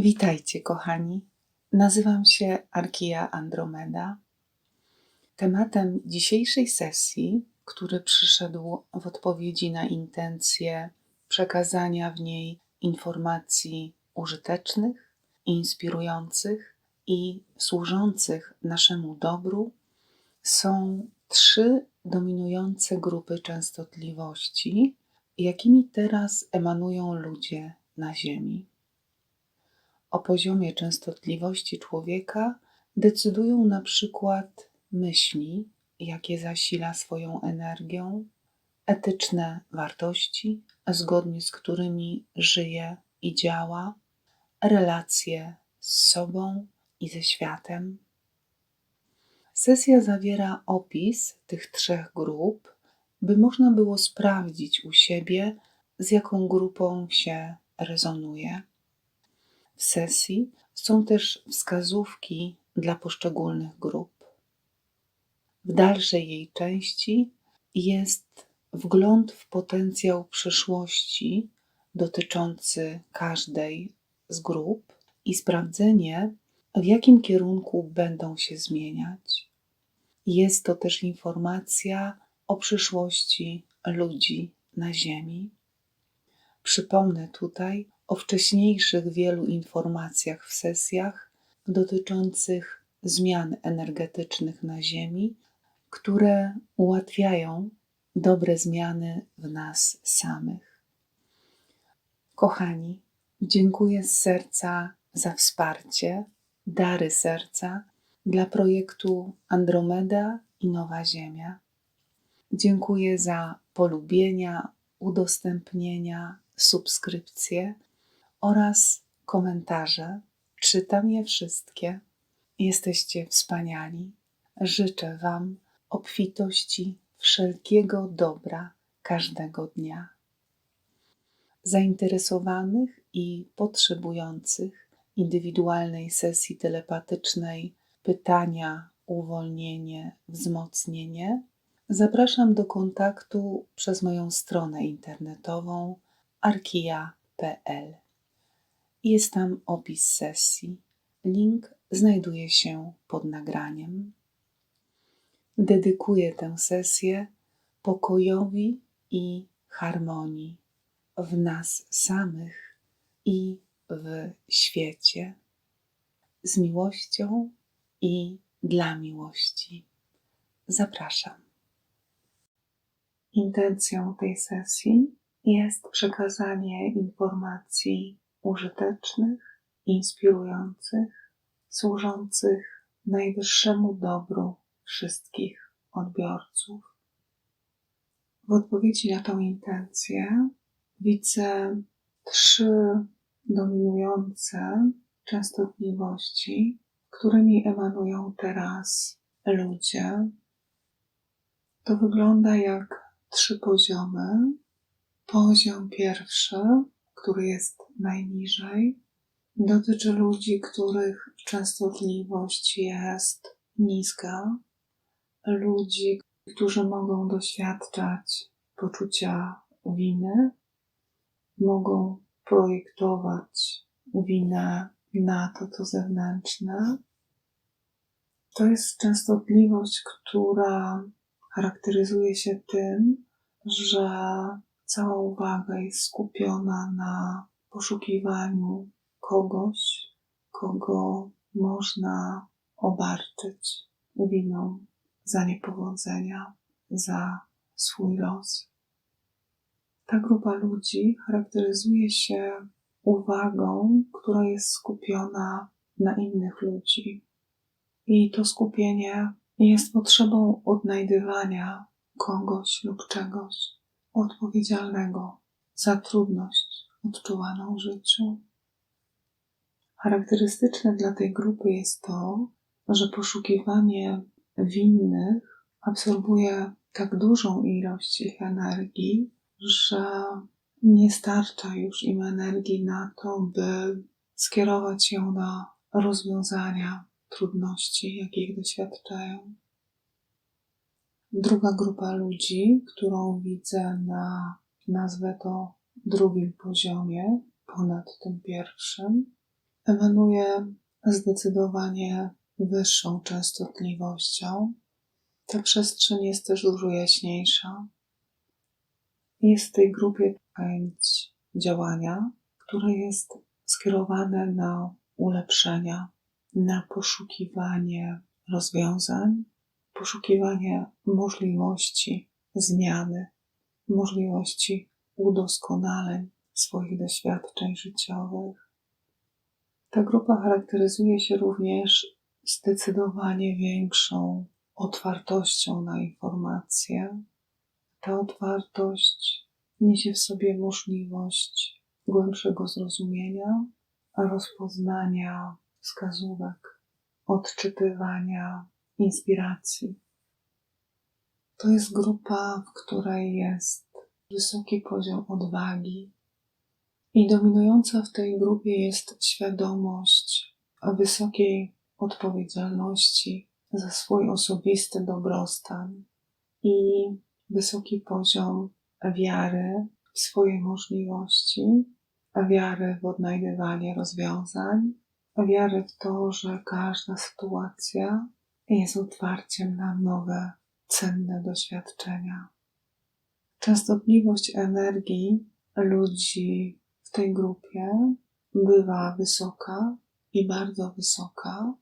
Witajcie, kochani. Nazywam się Arkija Andromeda. Tematem dzisiejszej sesji, który przyszedł w odpowiedzi na intencje przekazania w niej informacji użytecznych, inspirujących i służących naszemu dobru, są trzy dominujące grupy częstotliwości, jakimi teraz emanują ludzie na Ziemi o poziomie częstotliwości człowieka decydują na przykład myśli, jakie zasila swoją energią, etyczne wartości, zgodnie z którymi żyje i działa, relacje z sobą i ze światem. Sesja zawiera opis tych trzech grup, by można było sprawdzić u siebie, z jaką grupą się rezonuje. Sesji są też wskazówki dla poszczególnych grup. W dalszej jej części jest wgląd w potencjał przyszłości dotyczący każdej z grup i sprawdzenie, w jakim kierunku będą się zmieniać. Jest to też informacja o przyszłości ludzi na Ziemi. Przypomnę tutaj o wcześniejszych wielu informacjach w sesjach dotyczących zmian energetycznych na Ziemi, które ułatwiają dobre zmiany w nas samych. Kochani, dziękuję z serca za wsparcie, dary serca dla projektu Andromeda i Nowa Ziemia. Dziękuję za polubienia, udostępnienia, subskrypcje oraz komentarze. Czytam je wszystkie. Jesteście wspaniali. Życzę Wam obfitości wszelkiego dobra każdego dnia. Zainteresowanych i potrzebujących indywidualnej sesji telepatycznej pytania, uwolnienie, wzmocnienie, zapraszam do kontaktu przez moją stronę internetową arkija.pl. Jest tam opis sesji. Link znajduje się pod nagraniem. Dedykuję tę sesję pokojowi i harmonii w nas samych i w świecie. Z miłością i dla miłości. Zapraszam. Intencją tej sesji jest przekazanie informacji użytecznych, inspirujących, służących najwyższemu dobru wszystkich odbiorców. W odpowiedzi na tę intencję widzę trzy dominujące częstotliwości, którymi emanują teraz ludzie. To wygląda jak trzy poziomy. Poziom pierwszy który jest najniżej. Dotyczy ludzi, których częstotliwość jest niska, ludzi, którzy mogą doświadczać poczucia winy, mogą projektować winę na to, co zewnętrzne. To jest częstotliwość, która charakteryzuje się tym, że cała uwaga jest skupiona na poszukiwaniu kogoś, kogo można obarczyć winą za niepowodzenia, za swój los. Ta grupa ludzi charakteryzuje się uwagą, która jest skupiona na innych ludzi. I to skupienie jest potrzebą odnajdywania kogoś lub czegoś, odpowiedzialnego za trudność odczuwaną w życiu. Charakterystyczne dla tej grupy jest to, że poszukiwanie winnych absorbuje tak dużą ilość ich energii, że nie starcza już im energii na to, by skierować ją na rozwiązania trudności, jakich doświadczają. Druga grupa ludzi, którą widzę na, nazwę to drugim poziomie, ponad tym pierwszym, emanuje zdecydowanie wyższą częstotliwością. Ta przestrzeń jest też dużo jaśniejsza. Jest w tej grupie chęć działania, które jest skierowane na ulepszenia, na poszukiwanie rozwiązań, poszukiwanie możliwości zmiany, możliwości udoskonaleń swoich doświadczeń życiowych. Ta grupa charakteryzuje się również zdecydowanie większą otwartością na informacje. Ta otwartość niesie w sobie możliwość głębszego zrozumienia, rozpoznania wskazówek, odczytywania inspiracji. To jest grupa, w której jest wysoki poziom odwagi, i dominująca w tej grupie jest świadomość wysokiej odpowiedzialności za swój osobisty dobrostan i wysoki poziom wiary w swoje możliwości, wiary w odnajdywanie rozwiązań, wiary w to, że każda sytuacja jest otwarciem na nowe, cenne doświadczenia. Częstotliwość energii ludzi w tej grupie bywa wysoka i bardzo wysoka.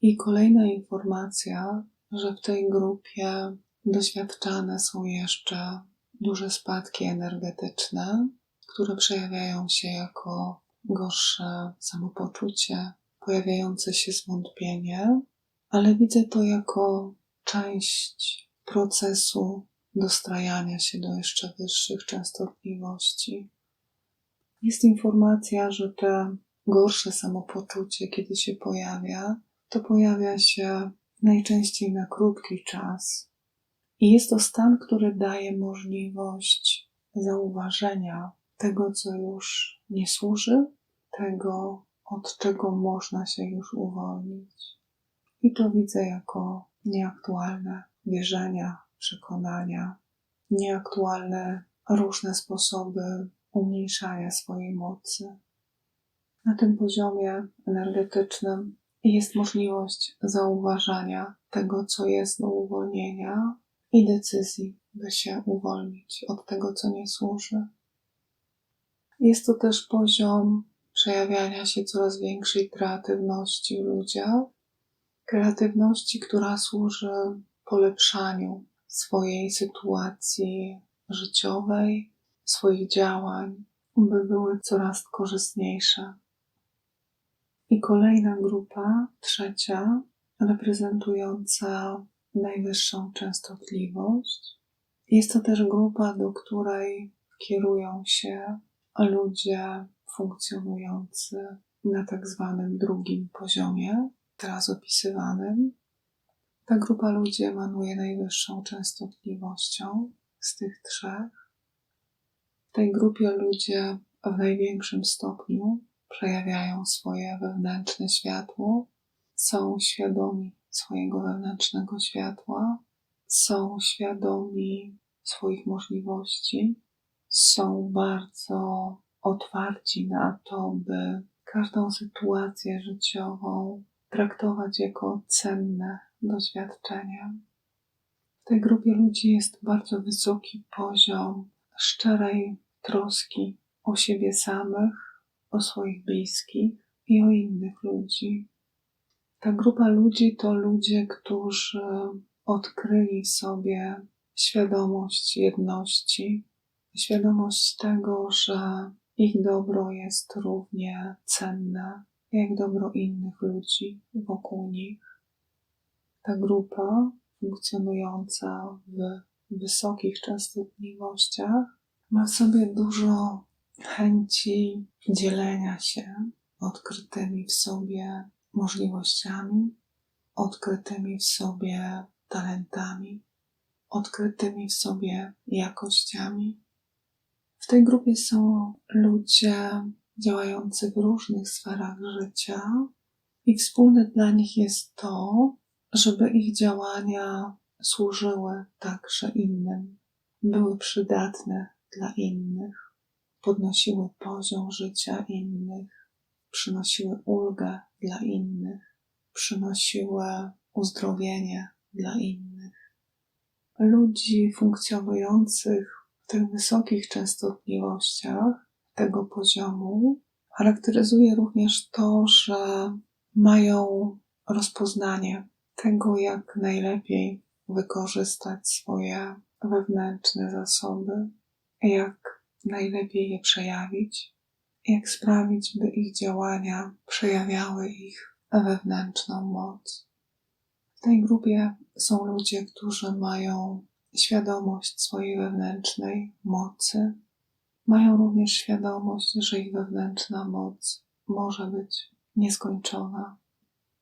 I kolejna informacja, że w tej grupie doświadczane są jeszcze duże spadki energetyczne, które przejawiają się jako gorsze samopoczucie, pojawiające się zwątpienie, ale widzę to jako część procesu dostrajania się do jeszcze wyższych częstotliwości. Jest informacja, że te gorsze samopoczucie, kiedy się pojawia, to pojawia się najczęściej na krótki czas. I jest to stan, który daje możliwość zauważenia tego, co już nie służy, tego, od czego można się już uwolnić. I to widzę jako nieaktualne wierzenia, przekonania, nieaktualne różne sposoby umniejszania swojej mocy. Na tym poziomie energetycznym jest możliwość zauważania tego, co jest do uwolnienia i decyzji, by się uwolnić od tego, co nie służy. Jest to też poziom przejawiania się coraz większej kreatywności w ludziach, kreatywności, która służy polepszaniu swojej sytuacji życiowej, swoich działań, by były coraz korzystniejsze. I kolejna grupa, trzecia, reprezentująca najwyższą częstotliwość. Jest to też grupa, do której kierują się ludzie funkcjonujący na tak zwanym drugim poziomie, teraz opisywanym. Ta grupa ludzi emanuje najwyższą częstotliwością z tych trzech. Tej grupie ludzie w największym stopniu przejawiają swoje wewnętrzne światło, są świadomi swojego wewnętrznego światła, są świadomi swoich możliwości, są bardzo otwarci na to, by każdą sytuację życiową traktować jako cenne doświadczenie. W tej grupie ludzi jest bardzo wysoki poziom szczerej troski o siebie samych, o swoich bliskich i o innych ludzi. Ta grupa ludzi to ludzie, którzy odkryli w sobie świadomość jedności, świadomość tego, że ich dobro jest równie cenne jak dobro innych ludzi wokół nich. Ta grupa funkcjonująca w wysokich częstotliwościach ma w sobie dużo chęci dzielenia się odkrytymi w sobie możliwościami, odkrytymi w sobie talentami, odkrytymi w sobie jakościami. W tej grupie są ludzie działający w różnych sferach życia, i wspólne dla nich jest to, żeby ich działania służyły także innym, były przydatne dla innych, podnosiły poziom życia innych, przynosiły ulgę dla innych, przynosiły uzdrowienie dla innych. Ludzi funkcjonujących w tych wysokich częstotliwościach tego poziomu charakteryzuje również to, że mają rozpoznanie tego, jak najlepiej wykorzystać swoje wewnętrzne zasoby, jak najlepiej je przejawić, jak sprawić, by ich działania przejawiały ich wewnętrzną moc. W tej grupie są ludzie, którzy mają świadomość swojej wewnętrznej mocy. Mają również świadomość, że ich wewnętrzna moc może być nieskończona.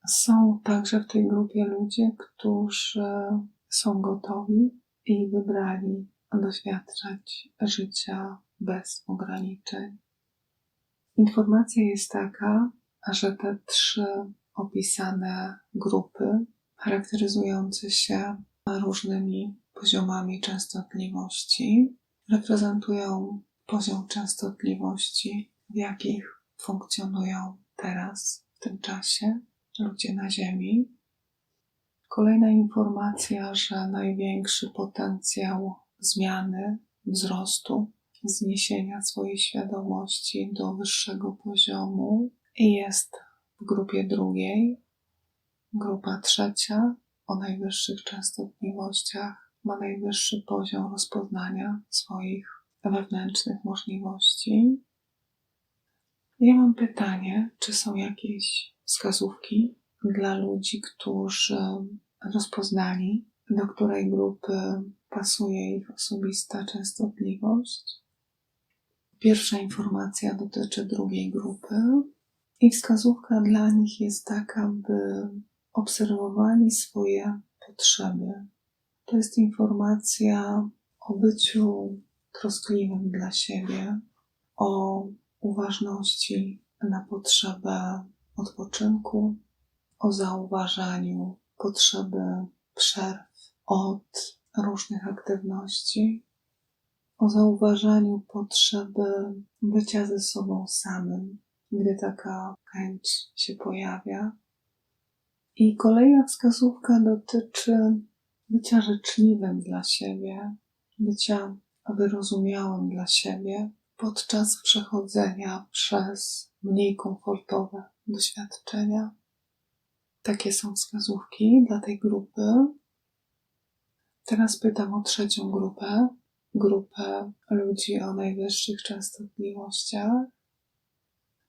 Są także w tej grupie ludzie, którzy są gotowi i wybrali doświadczać życia bez ograniczeń. Informacja jest taka, że te trzy opisane grupy, charakteryzujące się różnymi poziomami częstotliwości, reprezentują poziom częstotliwości, w jakich funkcjonują teraz, w tym czasie, ludzie na Ziemi. Kolejna informacja, że największy potencjał zmiany, wzrostu, zniesienia swojej świadomości do wyższego poziomu jest w grupie drugiej. Grupa trzecia o najwyższych częstotliwościach ma najwyższy poziom rozpoznania swoich wewnętrznych możliwości. Ja mam pytanie, czy są jakieś wskazówki dla ludzi, którzy rozpoznali, do której grupy pasuje ich osobista częstotliwość. Pierwsza informacja dotyczy drugiej grupy i wskazówka dla nich jest taka, by obserwowali swoje potrzeby. To jest informacja o byciu troskliwym dla siebie, o uważności na potrzebę odpoczynku, o zauważaniu potrzeby przerw od różnych aktywności, o zauważaniu potrzeby bycia ze sobą samym, gdy taka chęć się pojawia. I kolejna wskazówka dotyczy bycia życzliwym dla siebie, bycia wyrozumiałym dla siebie podczas przechodzenia przez mniej komfortowe doświadczenia. Takie są wskazówki dla tej grupy. Teraz pytam o trzecią grupę, grupę ludzi o najwyższych częstotliwościach.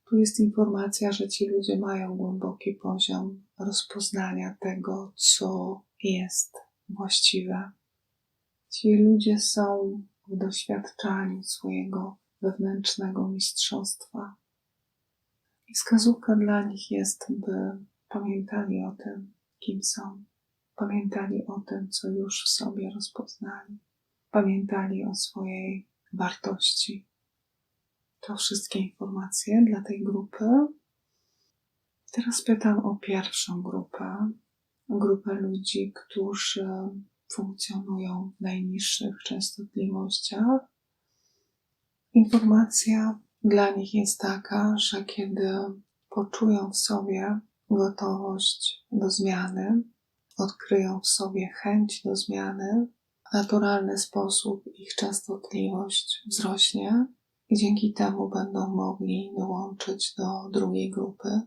Tu jest informacja, że ci ludzie mają głęboki poziom rozpoznania tego, co jest właściwe. Ci ludzie są w doświadczaniu swojego wewnętrznego mistrzostwa. I wskazówka dla nich jest, by pamiętali o tym, kim są, pamiętali o tym, co już w sobie rozpoznali, pamiętali o swojej wartości. To wszystkie informacje dla tej grupy. Teraz pytam o pierwszą grupę, grupę ludzi, którzy funkcjonują w najniższych częstotliwościach. Informacja dla nich jest taka, że kiedy poczują w sobie gotowość do zmiany, odkryją w sobie chęć do zmiany, w naturalny sposób ich częstotliwość wzrośnie i dzięki temu będą mogli dołączyć do drugiej grupy.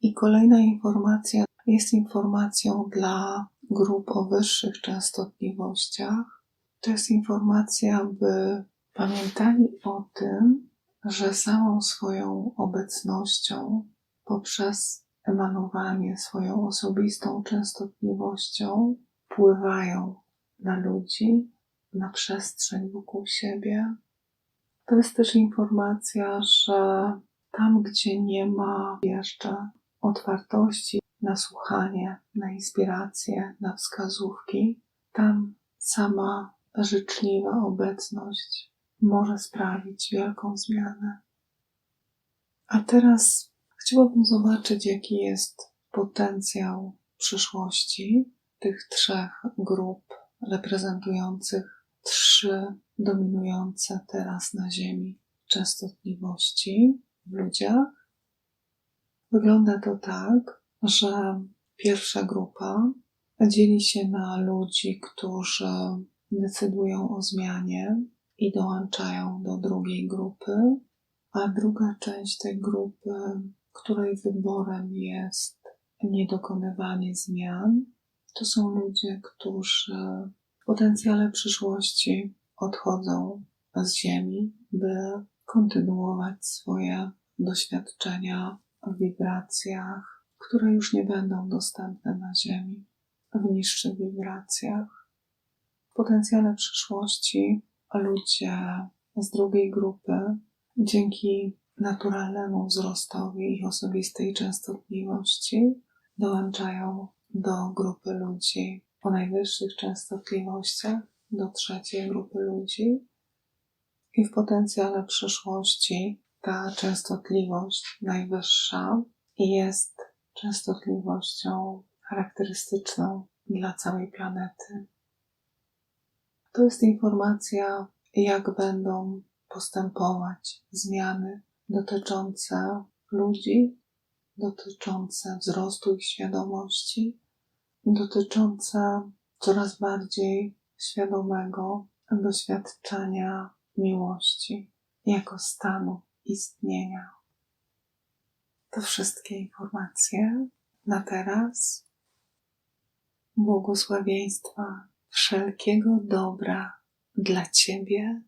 I kolejna informacja jest informacją dla grup o wyższych częstotliwościach. To jest informacja, by pamiętali o tym, że samą swoją obecnością poprzez emanowanie swoją osobistą częstotliwością wpływają na ludzi, na przestrzeń wokół siebie. To jest też informacja, że tam, gdzie nie ma jeszcze otwartości na słuchanie, na inspirację, na wskazówki, tam sama życzliwa obecność może sprawić wielką zmianę. A teraz Chciałabym zobaczyć, jaki jest potencjał przyszłości tych trzech grup reprezentujących trzy dominujące teraz na Ziemi częstotliwości w ludziach. Wygląda to tak, że pierwsza grupa dzieli się na ludzi, którzy decydują o zmianie i dołączają do drugiej grupy, a druga część tej grupy, której wyborem jest niedokonywanie zmian, to są ludzie, którzy w potencjale przyszłości odchodzą z Ziemi, by kontynuować swoje doświadczenia w wibracjach, które już nie będą dostępne na Ziemi, w niższych wibracjach. W potencjale przyszłości ludzie z drugiej grupy, dzięki naturalnemu wzrostowi ich osobistej częstotliwości, dołączają do grupy ludzi o najwyższych częstotliwościach, do trzeciej grupy ludzi. I w potencjale przyszłości ta częstotliwość najwyższa jest częstotliwością charakterystyczną dla całej planety. To jest informacja, jak będą postępować zmiany dotyczące ludzi, dotyczące wzrostu ich świadomości, dotyczące coraz bardziej świadomego doświadczenia miłości jako stanu istnienia. To wszystkie informacje na teraz. Błogosławieństwa wszelkiego dobra dla Ciebie,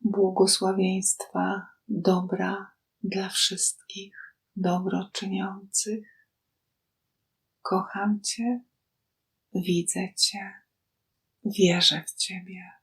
błogosławieństwa dobra dla wszystkich dobroczyniących. Kocham Cię, widzę Cię, wierzę w Ciebie.